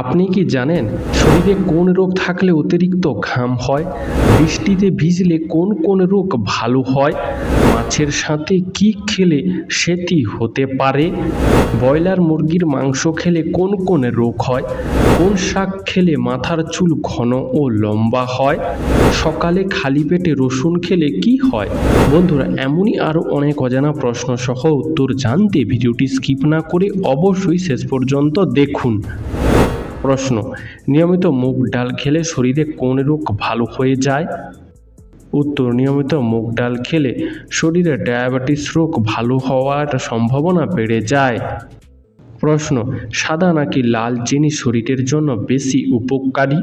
আপনি কি জানেন শরীরে কোন রোগ থাকলে অতিরিক্ত ঘাম হয়? বৃষ্টিতে ভিজলে কোন কোন রোগ ভালো হয়? মাছের সাথে কি খেলে সেটি হতে পারে? ব্রয়লার মুরগির মাংস খেলে কোন কোন রোগ হয়? কোন শাক খেলে মাথার চুল ঘন ও লম্বা হয়? সকালে খালি পেটে রসুন খেলে কি হয়? বন্ধুরা, এমনই আরও অনেক অজানা প্রশ্ন সহ উত্তর জানতে ভিডিওটি স্কিপ না করে অবশ্যই শেষ পর্যন্ত দেখুন। প্রশ্ন, নিয়মিত মুগ ডাল খেলে শরীরে কোন রোগ ভালো হয়ে যায়? উত্তর, নিয়মিত মুগ ডাল খেলে শরীরে ডায়াবেটিস রোগ ভালো হওয়ার সম্ভাবনা বেড়ে যায়। প্রশ্ন, সাদা নাকি লাল চিনি শরীরের জন্য বেশি উপকারী?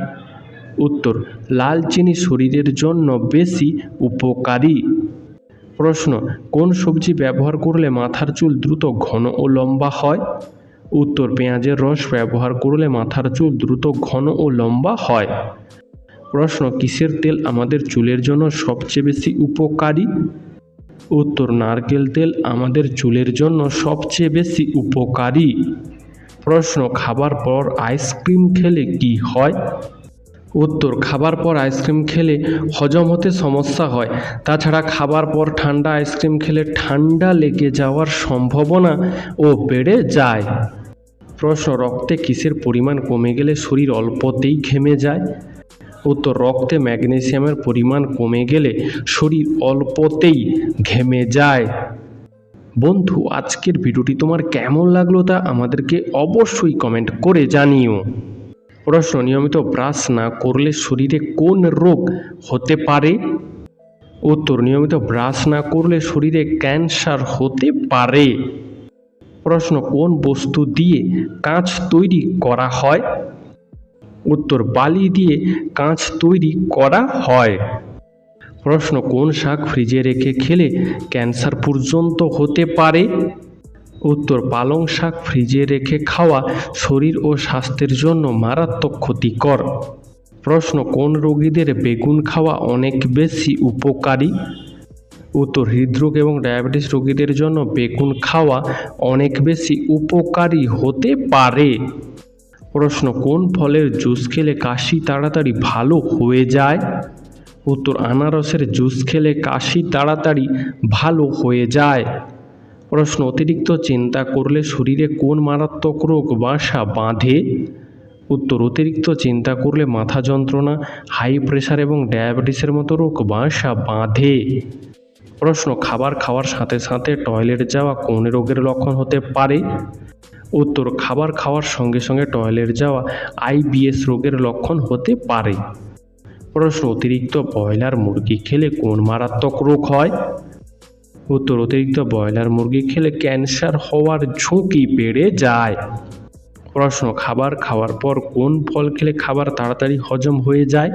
উত্তর, লাল চিনি শরীরের জন্য বেশি উপকারী। প্রশ্ন, কোন সবজি ব্যবহার করলে মাথার চুল দ্রুত ঘন ও লম্বা হয়? উত্তর, পেঁয়াজের রস ব্যবহার করলে মাথার চুল দ্রুত ঘন ও লম্বা হয়। প্রশ্ন, কিসের তেল আমাদের চুলের জন্য সবচেয়ে বেশি উপকারী? উত্তর, নারকেল তেল আমাদের চুলের জন্য সবচেয়ে বেশি উপকারী। প্রশ্ন, খাবার পর আইসক্রিম খেলে কি হয়? উত্তর, খাবার পর আইসক্রিম খেলে হজম হতে সমস্যা হয়। তাছাড়া খাবার পর ঠান্ডা আইসক্রিম খেলে ঠান্ডা লেগে যাওয়ার সম্ভাবনা ও বেড়ে যায়। প্রশ্ন রক্তে কিসের পরিমাণ কমে গেলে শরীর অল্পতেই ঘেমে যায়? উত্তর, রক্তে ম্যাগনেসিয়ামের পরিমাণ কমে গেলে শরীর অল্পতেই ঘেমে যায়। বন্ধু, আজকের ভিডিওটি তোমার কেমন লাগল তা আমাদেরকে অবশ্যই কমেন্ট করে জানিও। প্রশ্ন, নিয়মিত ব্রাশ না করলে শরীরে কোন রোগ হতে পারে? উত্তর, নিয়মিত ব্রাশ না করলে শরীরে ক্যান্সার হতে পারে। প্রশ্ন, কোন বস্তু দিয়ে কাঁচ তৈরি করা হয়? উত্তর, বালি দিয়ে কাঁচ তৈরি করা হয়। প্রশ্ন, কোন শাক ফ্রিজে রেখে খেলে ক্যান্সার পর্যন্ত হতে পারে? উত্তর, পালং শাক ফ্রিজে রেখে খাওয়া শরীর ও স্বাস্থ্যের জন্য মারাত্মক ক্ষতিকর। প্রশ্ন, কোন রোগীদের বেগুন খাওয়া অনেক বেশি উপকারী? উত্তর হৃদরোগ এবং ডায়াবেটিস রোগীদের জন্য বেগুন খাওয়া অনেক বেশি উপকারী হতে পারে। প্রশ্ন, কোন ফলের জুস খেলে কাশি তাড়াতাড়ি ভালো হয়ে যায়? উত্তর, আনারসের জুস খেলে কাশি তাড়াতাড়ি ভালো হয়ে যায়। প্রশ্ন, অতিরিক্ত চিন্তা করলে শরীরে কোন মারাত্মক রোগ বাসা বাঁধে? উত্তর, অতিরিক্ত চিন্তা করলে মাথা যন্ত্রণা, হাই প্রেশার এবং ডায়াবেটিসের মতো রোগ বাসা বাঁধে। প্রশ্ন, খাবার খাওয়ার সাথে সাথে টয়লেট যাওয়া কোন রোগের লক্ষণ হতে পারে? উত্তর, খাবার খাওয়ার সঙ্গে সঙ্গে টয়লেট যাওয়া আইবিএস রোগের লক্ষণ হতে পারে। প্রশ্ন, অতিরিক্ত ব্রয়লার মুরগি খেলে কোন মারাত্মক রোগ হয়? উত্তর, অতিরিক্ত ব্রয়লার মুরগি খেলে ক্যান্সার হওয়ার ঝুঁকি বেড়ে যায়। প্রশ্ন, খাবার খাওয়ার পর কোন ফল খেলে খাবার তাড়াতাড়ি হজম হয়ে যায়?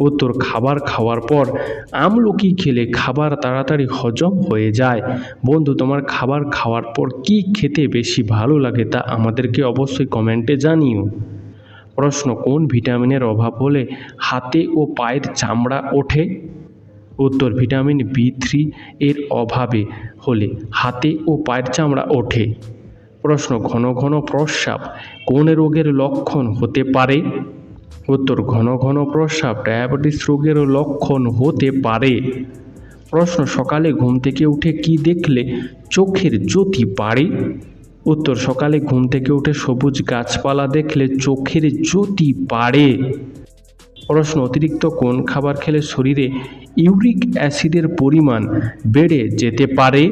উত্তর খাবার খাওয়ার পর আমলকি খেলে খাবার তাড়াতাড়ি হজম হয়ে যায়। বন্ধু, তোমার খাবার খাওয়ার পর কি খেতে বেশি ভালো লাগে তা আমাদেরকে অবশ্যই কমেন্টে জানিও। প্রশ্ন, কোন ভিটামিনের অভাব হলে হাতে ও পায়ের চামড়া ওঠে? উত্তর, ভিটামিন বি থ্রি এর অভাবে হলে হাতে ও পায়ের চামড়া ওঠে। প্রশ্ন, ঘন ঘন প্রস্রাব কোন রোগের লক্ষণ হতে পারে? উত্তর, ঘন ঘন প্রস্রাব ডায়াবেটিস রোগের লক্ষণ হতে পারে। প্রশ্ন, সকালে ঘুম থেকে উঠে কি দেখলে চোখের জ্যোতি বাড়ে? উত্তর, সকালে ঘুম থেকে উঠে সবুজ গাছপালা দেখলে চোখের জ্যোতি বাড়ে। প্রশ্ন, অতিরিক্ত কোন খাবার খেলে শরীরে ইউরিক অ্যাসিডের পরিমাণ বেড়ে যেতে পারে?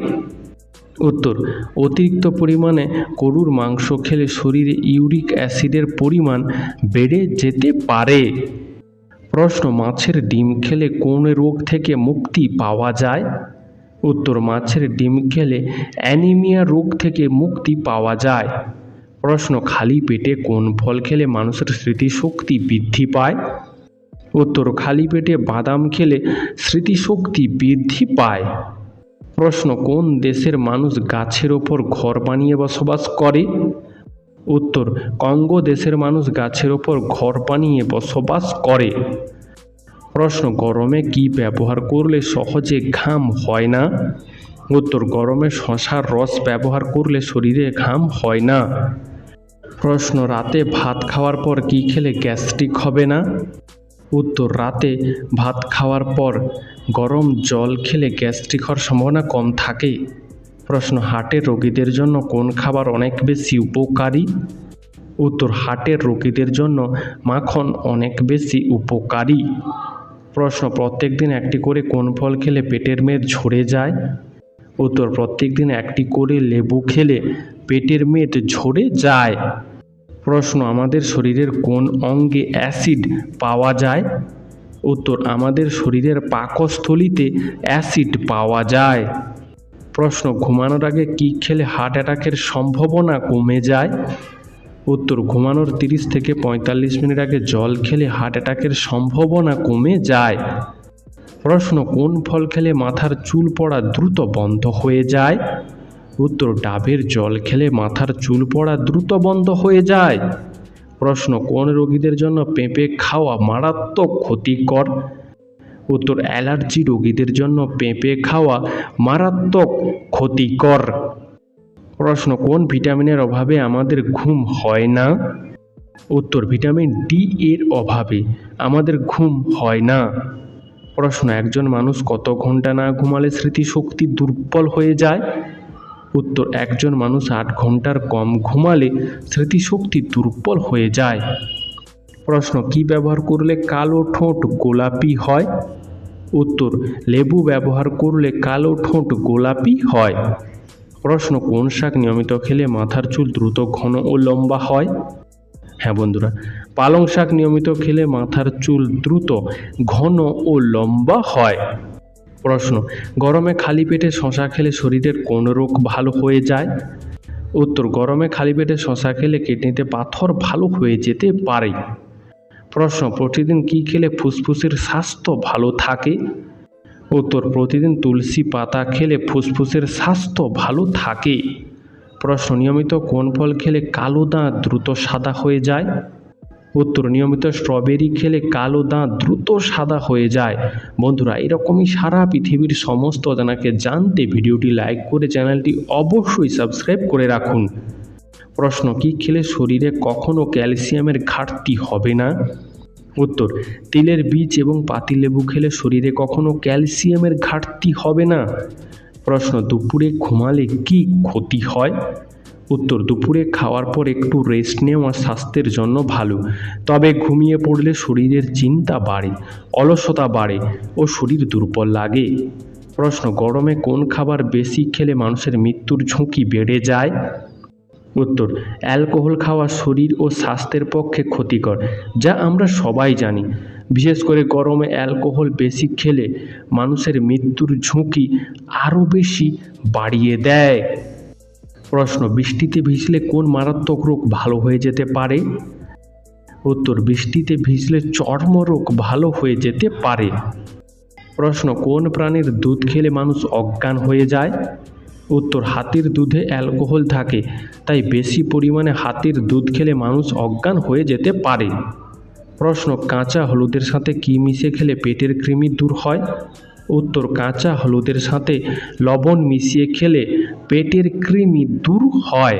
উত্তর, অতিরিক্ত পরিমাণে গরুর মাংস খেলে শরীরে ইউরিক অ্যাসিডের পরিমাণ বেড়ে যেতে পারে। প্রশ্ন, মাছের ডিম খেলে কোন রোগ থেকে মুক্তি পাওয়া যায়? উত্তর, মাছের ডিম খেলে অ্যানিমিয়া রোগ থেকে মুক্তি পাওয়া যায়। প্রশ্ন, খালি পেটে কোন ফল খেলে মানুষের স্মৃতিশক্তি বৃদ্ধি পায়? উত্তর, খালি পেটে বাদাম খেলে স্মৃতিশক্তি বৃদ্ধি পায়। প্রশ্ন, কোন দেশের মানুষ গাছের ওপর ঘর বানিয়ে বসবাস করে? উত্তর, কঙ্গো দেশের মানুষ গাছের ওপর ঘর বানিয়ে বসবাস করে। প্রশ্ন, গরমে কি ব্যবহার করলে সহজে ঘাম হয় না? উত্তর, গরমে শশার রস ব্যবহার করলে শরীরে ঘাম হয় না। প্রশ্ন, রাতে ভাত খাওয়ার পর কী খেলে গ্যাস্ট্রিক হবে না? উত্তর, রাতে ভাত খাওয়ার পর গরম জল খেলে গ্যাস্ট্রিক হওয়ার সম্ভাবনা কম থাকে প্রশ্ন হার্টের রোগীদের জন্য কোন খাবার অনেক বেশি উপকারী? উত্তর হার্টের রোগীদের জন্য মাখন অনেক বেশি উপকারী। প্রশ্ন প্রত্যেক দিন একটি করে কোন ফল খেলে পেটের মেদ ঝরে যায়? উত্তর প্রত্যেক দিন একটি করে লেবু খেলে পেটের মেদ ঝরে যায়। প্রশ্ন, আমাদের শরীরের কোন অঙ্গে অ্যাসিড পাওয়া যায়? উত্তর, আমাদের শরীরের পাকস্থলিতে অ্যাসিড পাওয়া যায়। প্রশ্ন, ঘুমানোর আগে কি খেলে হার্ট অ্যাটাকের সম্ভাবনা কমে যায়? উত্তর, ঘুমানোর তিরিশ থেকে পঁয়তাল্লিশ মিনিট আগে জল খেলে হার্ট অ্যাটাকের সম্ভাবনা কমে যায়। প্রশ্ন, কোন ফল খেলে মাথার চুল পড়া দ্রুত বন্ধ হয়ে যায়? উত্তর, ডাবের জল খেলে মাথার চুল পড়া দ্রুত বন্ধ হয়ে যায়। প্রশ্ন, কোন রোগীদের জন্য পেঁপে খাওয়া মারাত্মক ক্ষতিকর? উত্তর, অ্যালার্জি রোগীদের জন্য পেঁপে খাওয়া মারাত্মক ক্ষতিকর। প্রশ্ন, কোন ভিটামিনের অভাবে আমাদের ঘুম হয় না? উত্তর, ভিটামিন ডি এর অভাবে আমাদের ঘুম হয় না। প্রশ্ন, একজন মানুষ কত ঘণ্টা না ঘুমালে স্মৃতিশক্তি দুর্বল হয়ে যায়? উত্তর, একজন মানুষ আট ঘণ্টার কম ঘুমালে স্মৃতিশক্তি দুর্বল হয়ে যায়। প্রশ্ন, কি ব্যবহার করলে কালো ঠোঁট গোলাপি হয়? উত্তর, লেবু ব্যবহার করলে কালো ঠোঁট গোলাপি হয়। প্রশ্ন, কোন শাক নিয়মিত খেলে মাথার চুল দ্রুত ঘন ও লম্বা হয়? হ্যাঁ বন্ধুরা, পালং শাক নিয়মিত খেলে মাথার চুল দ্রুত ঘন ও লম্বা হয়। প্রশ্ন, গরমে খালি পেটে শশা খেলে শরীরের কোন রোগ ভালো হয়ে যায়? উত্তর, গরমে খালি পেটে শশা খেলে কিডনিতে পাথর ভালো হয়ে যেতে পারে। প্রশ্ন, প্রতিদিন কী খেলে ফুসফুসের স্বাস্থ্য ভালো থাকে? উত্তর, প্রতিদিন তুলসী পাতা খেলে ফুসফুসের স্বাস্থ্য ভালো থাকে। প্রশ্ন, নিয়মিত কোন ফল খেলে কালো দাঁত দ্রুত সাদা হয়ে যায়? উত্তর, নিয়মিত স্ট্রবেরি খেলে কালো দাঁত দ্রুত সাদা হয়ে যায়। বন্ধুরা, এরকমই সারা পৃথিবীর সমস্ত অজানাকে জানতে ভিডিওটি লাইক করে চ্যানেলটি অবশ্যই সাবস্ক্রাইব করে রাখুন। প্রশ্ন, কি খেলে শরীরে কখনো ক্যালসিয়ামের ঘাটতি হবে না? উত্তর, তিলের বীজ এবং পাতিলেবু খেলে শরীরে কখনো ক্যালসিয়ামের ঘাটতি হবে না? প্রশ্ন, দুপুরে ঘুমালে কি ক্ষতি হয়? উত্তর, দুপুরে খাওয়ার পর একটু রেস্ট নেওয়া স্বাস্থ্যের জন্য ভালো। তবে ঘুমিয়ে পড়লে শরীরের চিন্তা বাড়ে, অলসতা বাড়ে ও শরীর দুর্বল লাগে। প্রশ্ন, গরমে কোন খাবার বেশি খেলে মানুষের মৃত্যুর ঝুঁকি বেড়ে যায়? উত্তর, অ্যালকোহল খাওয়া শরীর ও স্বাস্থ্যের পক্ষে ক্ষতিকর, যা আমরা সবাই জানি। বিশেষ করে গরমে অ্যালকোহল বেশি খেলে মানুষের মৃত্যুর ঝুঁকি আরও বেশি বাড়িয়ে দেয়। প্রশ্ন, বৃষ্টিতে ভিজলে কোন মারাত্মক রোগ ভালো হয়ে যেতে পারে? উত্তর, বৃষ্টিতে ভিজলে চর্মরোগ ভালো হয়ে যেতে পারে। প্রশ্ন, কোন প্রাণীর দুধ খেলে মানুষ অজ্ঞান হয়ে যায়? উত্তর, হাতির দুধে অ্যালকোহল থাকে, তাই বেশি পরিমাণে হাতির দুধ খেলে মানুষ অজ্ঞান হয়ে যেতে পারে। প্রশ্ন, কাঁচা হলুদের সাথে কী মিশে খেলে পেটের কৃমি দূর হয়? উত্তর কাঁচা হলুদের সাথে লবণ মিশিয়ে খেলে পেটের কৃমি দূর হয়।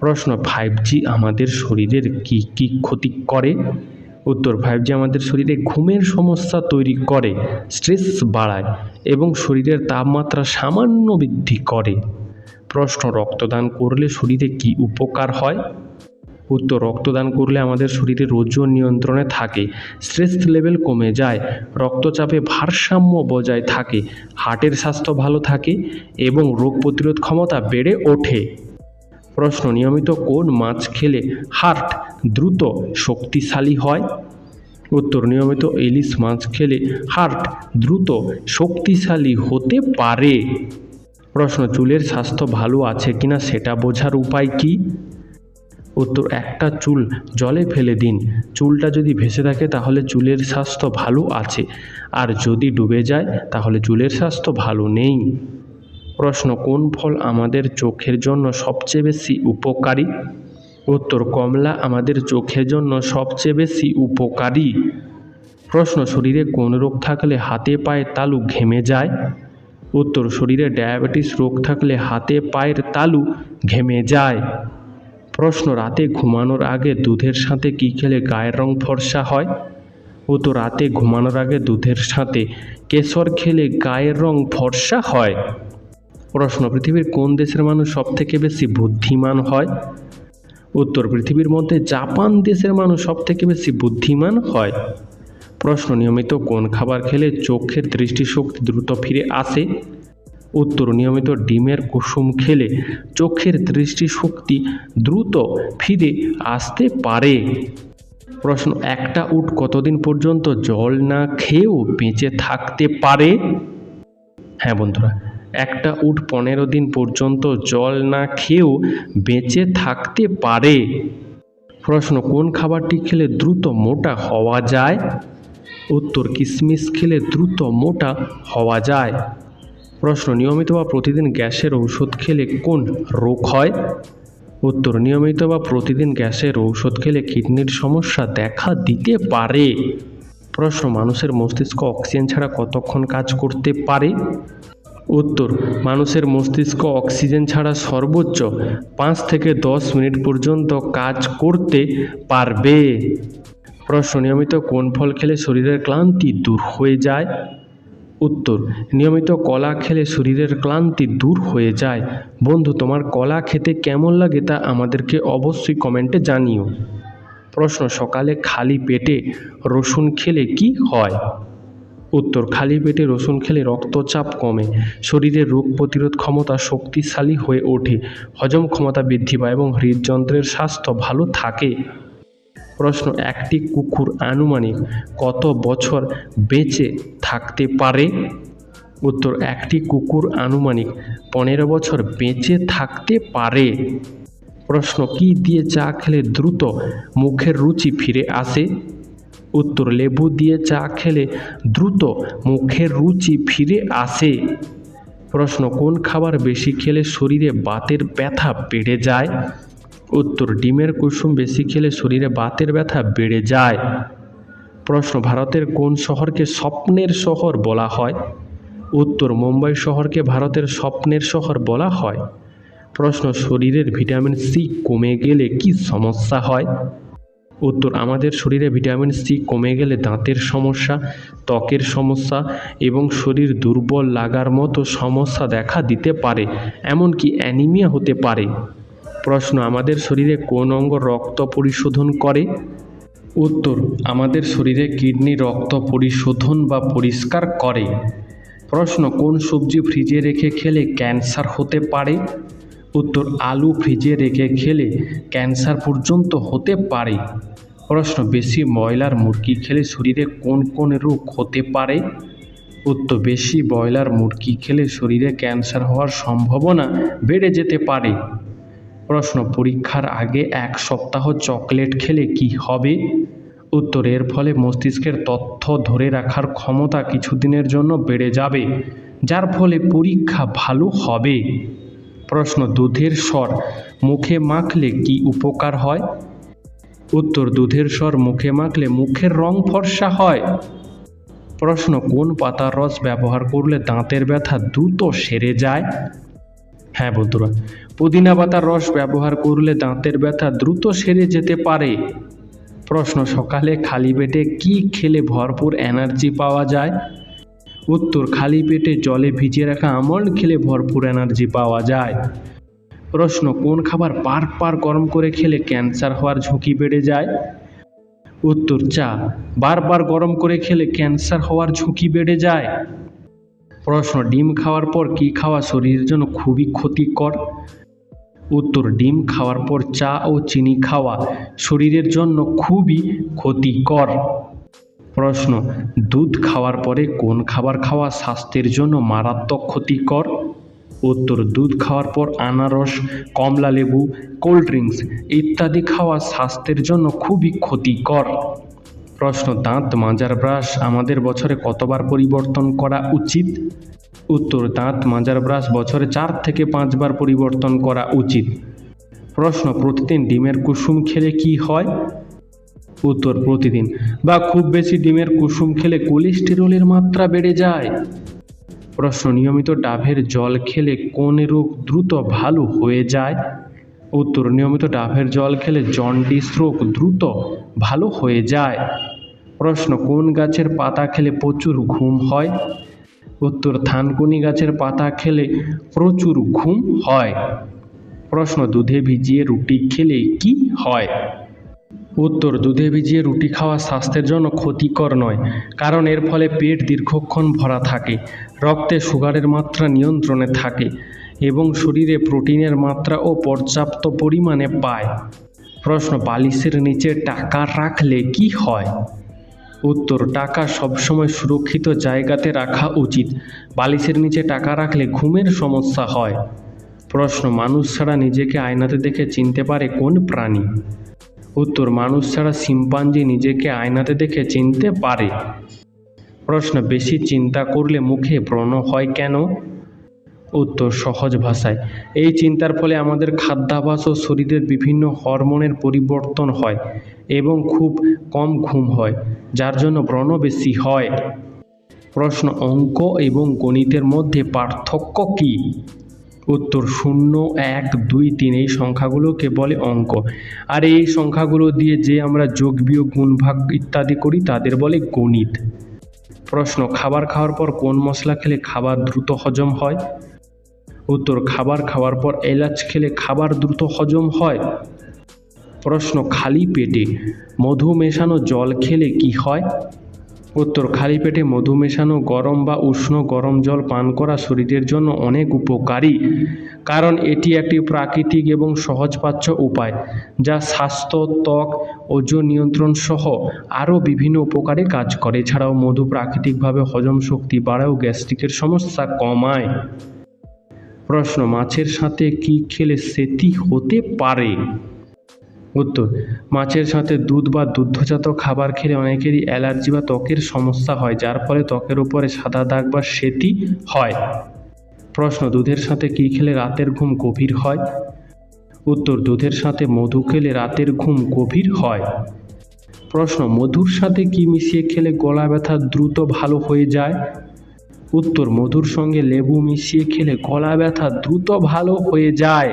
প্রশ্ন ফাইভ জি আমাদের শরীরের কি কি ক্ষতি করে? উত্তর ফাইভ জি আমাদের শরীরে ঘুমের সমস্যা তৈরি করে, স্ট্রেস বাড়ায় এবং শরীরের তাপমাত্রা সামান্য বৃদ্ধি করে। প্রশ্ন, রক্তদান করলে শরীরে কি উপকার হয়? উত্তর রক্তদান করলে আমাদের শরীরের ওজন নিয়ন্ত্রণে থাকে। স্ট্রেস লেভেল কমে যায়, রক্তচাপে ভারসাম্য বজায় থাকে, হার্টের স্বাস্থ্য ভালো থাকে এবং রোগ প্রতিরোধ ক্ষমতা বেড়ে ওঠে। প্রশ্ন, নিয়মিত কোন মাছ খেলে হার্ট দ্রুত শক্তিশালী হয়? উত্তর, নিয়মিত ইলিশ মাছ খেলে হার্ট দ্রুত শক্তিশালী হতে পারে। প্রশ্ন, চুলের স্বাস্থ্য ভালো আছে কিনা সেটা বোঝার উপায় কি? উত্তর, একটা চুল জলে ফেলে দিন। চুলটা যদি ভেসে থাকে, তাহলে চুলের স্বাস্থ্য ভালো আছে। আর যদি ডুবে যায়, তাহলে চুলের স্বাস্থ্য ভালো নেই। প্রশ্ন, কোন ফল আমাদের চোখের জন্য সবচেয়ে বেশি উপকারী? উত্তর, কমলা আমাদের চোখের জন্য সবচেয়ে বেশি উপকারী। প্রশ্ন, শরীরে কোন রোগ থাকলে হাতে পায়ে তালু ঘেমে যায়? উত্তর, শরীরে ডায়াবেটিস রোগ থাকলে হাতে পায়ের তালু ঘেমে যায়। প্রশ্ন, রাতে ঘুমানোর আগে দুধের সাথে কী খেলে গায়ের রং ফর্সা হয়? ও তো, রাতে ঘুমানোর আগে দুধের সাথে কেশর খেলে গায়ের রং ফর্সা হয়? প্রশ্ন, পৃথিবীর কোন দেশের মানুষ সবথেকে বেশি বুদ্ধিমান হয়? উত্তর, পৃথিবীর মধ্যে জাপান দেশের মানুষ সবথেকে বেশি বুদ্ধিমান হয়? প্রশ্ন, নিয়মিত কোন খাবার খেলে চোখের দৃষ্টিশক্তি দ্রুত ফিরে আসে? উত্তর, নিয়মিত ডিমের কুসুম খেলে চোখের দৃষ্টিশক্তি দ্রুত ফিরে আসতে পারে। প্রশ্ন, একটা উট কতদিন পর্যন্ত জল না খেয়েও বেঁচে থাকতে পারে? হ্যাঁ বন্ধুরা, একটা উট পনেরো দিন পর্যন্ত জল না খেয়েও বেঁচে থাকতে পারে। প্রশ্ন, কোন খাবারটি খেলে দ্রুত মোটা হওয়া যায়? উত্তর কিশমিশ খেলে দ্রুত মোটা হওয়া যায়। প্রশ্ন, নিয়মিত বা প্রতিদিন গ্যাসের ঔষধ খেলে কোন রোগ হয়? উত্তর, নিয়মিত বা প্রতিদিন গ্যাসের ঔষধ খেলে কিডনির সমস্যা দেখা দিতে পারে। প্রশ্ন, মানুষের মস্তিষ্ক অক্সিজেন ছাড়া কতক্ষণ কাজ করতে পারে? উত্তর, মানুষের মস্তিষ্ক অক্সিজেন ছাড়া সর্বোচ্চ পাঁচ থেকে দশ মিনিট পর্যন্ত কাজ করতে পারবে। প্রশ্ন, নিয়মিত কোন ফল খেলে শরীরের ক্লান্তি দূর হয়ে যায়? উত্তর, নিয়মিত কলা খেলে শরীরের ক্লান্তি দূর হয়ে যায়। বন্ধু, তোমার কলা খেতে কেমন লাগে তা আমাদেরকে অবশ্যই কমেন্টে জানিও। প্রশ্ন, সকালে খালি পেটে রসুন খেলে কি হয়? উত্তর, খালি পেটে রসুন খেলে রক্তচাপ কমে। শরীরের রোগ প্রতিরোধ ক্ষমতা শক্তিশালী হয়ে ওঠে। হজম ক্ষমতা বৃদ্ধি পায় এবং হৃদযন্ত্রের স্বাস্থ্য ভালো থাকে। প্রশ্ন, একটি কুকুর আনুমানিক কত বছর বেঁচে থাকতে পারে? উত্তর, একটি কুকুর আনুমানিক পনেরো বছর বেঁচে থাকতে পারে। প্রশ্ন, কি দিয়ে চা খেলে দ্রুত মুখের রুচি ফিরে আসে? উত্তর, লেবু দিয়ে চা খেলে দ্রুত মুখের রুচি ফিরে আসে। প্রশ্ন, কোন খাবার বেশি খেলে শরীরে বাতের ব্যথা বেড়ে যায়? উত্তর, ডিমের কুসুম বেশি খেলে শরীরে বাতের ব্যথা বেড়ে যায়। প্রশ্ন, ভারতের কোন শহরকে স্বপ্নের শহর বলা হয়? উত্তর, মুম্বাই শহরকে ভারতের স্বপ্নের শহর বলা হয়। প্রশ্ন, শরীরের ভিটামিন সি কমে গেলে কি সমস্যা হয়? উত্তর, আমাদের শরীরে ভিটামিন সি কমে গেলে দাঁতের সমস্যা, ত্বকের সমস্যা এবং শরীর দুর্বল লাগার মতো সমস্যা দেখা দিতে পারে, এমনকি অ্যানিমিয়া হতে পারে। প্রশ্ন, আমাদের শরীরে কোন অঙ্গ রক্ত পরিশোধন করে? উত্তর, আমাদের শরীরে কিডনি রক্ত পরিশোধন বা পরিষ্কার করে। প্রশ্ন, কোন সবজি ফ্রিজে রেখে খেলে ক্যান্সার হতে পারে? উত্তর, আলু ফ্রিজে রেখে খেলে ক্যান্সার পর্যন্ত হতে পারে। প্রশ্ন, বেশি ব্রয়লার মুরগি খেলে শরীরে কোন কোন রোগ হতে পারে? উত্তর, বেশি ব্রয়লার মুরগি খেলে শরীরে ক্যান্সার হওয়ার সম্ভাবনা বেড়ে যেতে পারে। প্রশ্ন, পরীক্ষার আগে এক সপ্তাহ চকলেট খেলে কি হবে? উত্তর, এর ফলে মস্তিষ্কের তথ্য ধরে রাখার ক্ষমতা কিছুদিনের জন্য বেড়ে যাবে, যার ফলে পরীক্ষা ভালো হবে। প্রশ্ন, দুধের স্বর মুখে মাখলে কি উপকার হয়? উত্তর, দুধের স্বর মুখে মাখলে মুখের রং ফর্সা হয়। প্রশ্ন, কোন পাতার রস ব্যবহার করলে দাঁতের ব্যথা দ্রুত সেরে যায়? হ্যাঁ বন্ধুরা, পুদিনা পাতার রস ব্যবহার করলে দাঁতের ব্যথা দ্রুত সেরে যেতে পারে। প্রশ্ন, সকালে খালি পেটে কি খেলে ভরপুর এনার্জি পাওয়া যায়? উত্তর, খালি পেটে জলে ভিজিয়ে রাখা আমন্ড খেলে ভরপুর এনার্জি পাওয়া যায়। প্রশ্ন, কোন খাবার পার পার গরম করে খেলে ক্যান্সার হওয়ার ঝুঁকি বেড়ে যায়? উত্তর, চা বারবার গরম করে খেলে ক্যান্সার হওয়ার ঝুঁকি বেড়ে যায়। প্রশ্ন, ডিম খাওয়ার পর কি খাওয়া শরীরের জন্য খুবই ক্ষতিকর? উত্তর, ডিম খাওয়ার পর চা ও চিনি খাওয়া শরীরের জন্য খুবই ক্ষতিকর। প্রশ্ন, দুধ খাওয়ার পরে কোন খাবার খাওয়া স্বাস্থ্যের জন্য মারাত্মক ক্ষতিকর? উত্তর, দুধ খাওয়ার পর আনারস, কমলা লেবু, কোল্ড ড্রিঙ্কস ইত্যাদি খাওয়া স্বাস্থ্যের জন্য খুবই ক্ষতিকর। প্রশ্ন দাঁত মাজার ব্রাশ আমাদের বছরে কতবার পরিবর্তন করা উচিত? উত্তর, দাঁত মাজার ব্রাশ বছরে চার থেকে পাঁচবার পরিবর্তন করা উচিত। প্রশ্ন, প্রতিদিন ডিমের কুসুম খেলে কি হয়? উত্তর, প্রতিদিন। বা খুব বেশি ডিমের কুসুম খেলে কোলেস্টেরলের মাত্রা বেড়ে যায়। প্রশ্ন, নিয়মিত ডাভের জল খেলে কোন রোগ দ্রুত ভালো হয়ে যায়? উত্তর, নিয়মিত ডাভের জল খেলে জন্ডিস রোগ দ্রুত ভালো হয়ে যায়। প্রশ্ন, কোন গাছের পাতা খেলে প্রচুর ঘুম হয়? উত্তর, থানকুনি গাছের পাতা খেলে প্রচুর ঘুম হয়। প্রশ্ন, দুধে ভিজিয়ে রুটি খেলে কি হয়? উত্তর, দুধে ভিজিয়ে রুটি খাওয়া স্বাস্থ্যের জন্য ক্ষতিকর নয়, কারণ এর ফলে পেট দীর্ঘক্ষণ ভরা থাকে, রক্তে সুগারের মাত্রা নিয়ন্ত্রণে থাকে এবং শরীরে প্রোটিনের মাত্রা ও পর্যাপ্ত পরিমাণে পায়। প্রশ্ন, বালিশের নিচে টাকা রাখলে কি হয়? উত্তর, টাকা সবসময় সুরক্ষিত জায়গাতে রাখা উচিত। বালিশের নিচে টাকা রাখলে ঘুমের সমস্যা হয়। প্রশ্ন, মানুষ ছাড়া নিজেকে আয়নাতে দেখে চিনতে পারে কোন প্রাণী? উত্তর, মানুষ ছাড়া শিম্পাঞ্জি নিজেকে আয়নাতে দেখে চিনতে পারে। প্রশ্ন, বেশি চিন্তা করলে মুখে ব্রণ হয় কেন? উত্তর সহজ ভাষায়। এই চিন্তার ফলে আমাদের খাদ্যাভ্যাস ও শরীরের বিভিন্ন হরমোনের পরিবর্তন হয় এবং খুব কম ঘুম হয়, যার জন্য ব্রণ বেশি হয়। প্রশ্ন অঙ্ক এবং গণিতের মধ্যে পার্থক্য কী? উত্তর শূন্য, এক, দুই, তিন, এই সংখ্যাগুলোকে বলে অঙ্ক। আর এই সংখ্যাগুলো দিয়ে যে আমরা যোগ, বিয়োগ গুণ ভাগ ইত্যাদি করি, তাদের বলে গণিত। প্রশ্ন, খাবার খাওয়ার পর কোন মশলা খেলে খাবার দ্রুত হজম হয়? উত্তর, খাবার খাওয়ার পর এলাচ খেলে খাবার দ্রুত হজম হয়। প্রশ্ন, খালি পেটে মধু মেশানো জল খেলে কি হয়? উত্তর, খালি পেটে মধু মেশানো গরম বা উষ্ণ গরম জল পান করা শরীরের জন্য অনেক উপকারী, কারণ এটি একটি প্রাকৃতিক এবং সহজপাচ্য উপায়, যা স্বাস্থ্য, ত্বক, ওজন নিয়ন্ত্রণ সহ আরও বিভিন্ন উপকারে কাজ করে। এছাড়াও মধু প্রাকৃতিকভাবে হজম শক্তি বাড়ায় ও গ্যাস্ট্রিকের সমস্যা কমায়। প্রশ্ন, মাছের সাথে কি খেলে সেতি হতে পারে? উত্তর, মাছের সাথে দুধ বা দুগ্ধজাত খাবার খেলে অনেকেরই অ্যালার্জি বা ত্বকের সমস্যা হয়, যার ফলে ত্বকের উপরে সাদা দাগ বা সেতি হয়। প্রশ্ন, দুধের সাথে কী খেলে রাতের ঘুম গভীর হয়? উত্তর, দুধের সাথে মধু খেলে রাতের ঘুম গভীর হয়। প্রশ্ন, মধুর সাথে কি মিশিয়ে খেলে গলা ব্যথা দ্রুত ভালো হয়ে যায়? উত্তর মধুর সঙ্গে লেবু মিশিয়ে খেলে গলা ব্যথা দ্রুত ভালো হয়ে যায়।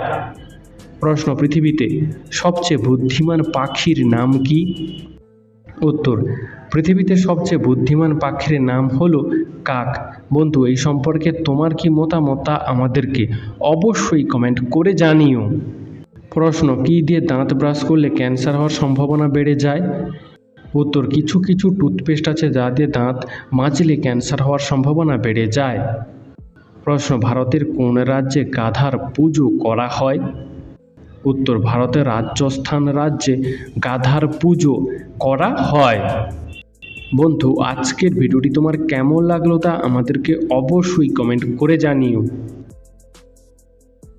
প্রশ্ন, পৃথিবীতে সবচেয়ে বুদ্ধিমান পাখির নাম কি? উত্তর, পৃথিবীতে সবচেয়ে বুদ্ধিমান পাখির নাম হলো কাক। বন্ধু, এই সম্পর্কে তোমার কি মতামত আমাদেরকে অবশ্যই কমেন্ট করে জানিও। প্রশ্ন, কী দিয়ে দাঁত ব্রাশ করলে ক্যান্সার হওয়ার সম্ভাবনা বেড়ে যায়? উত্তর, কিছু কিছু টুথপেস্ট আছে যা দিয়ে দাঁত মাজলে ক্যান্সার হওয়ার সম্ভাবনা বেড়ে যায়। প্রশ্ন, ভারতের কোন রাজ্যে গাধার পুজো করা হয়? উত্তর, ভারতের রাজস্থান রাজ্যে গাধার পুজো করা হয়। বন্ধু, আজকের ভিডিওটি তোমার কেমন লাগল তা আমাদেরকে অবশ্যই কমেন্ট করে জানিও।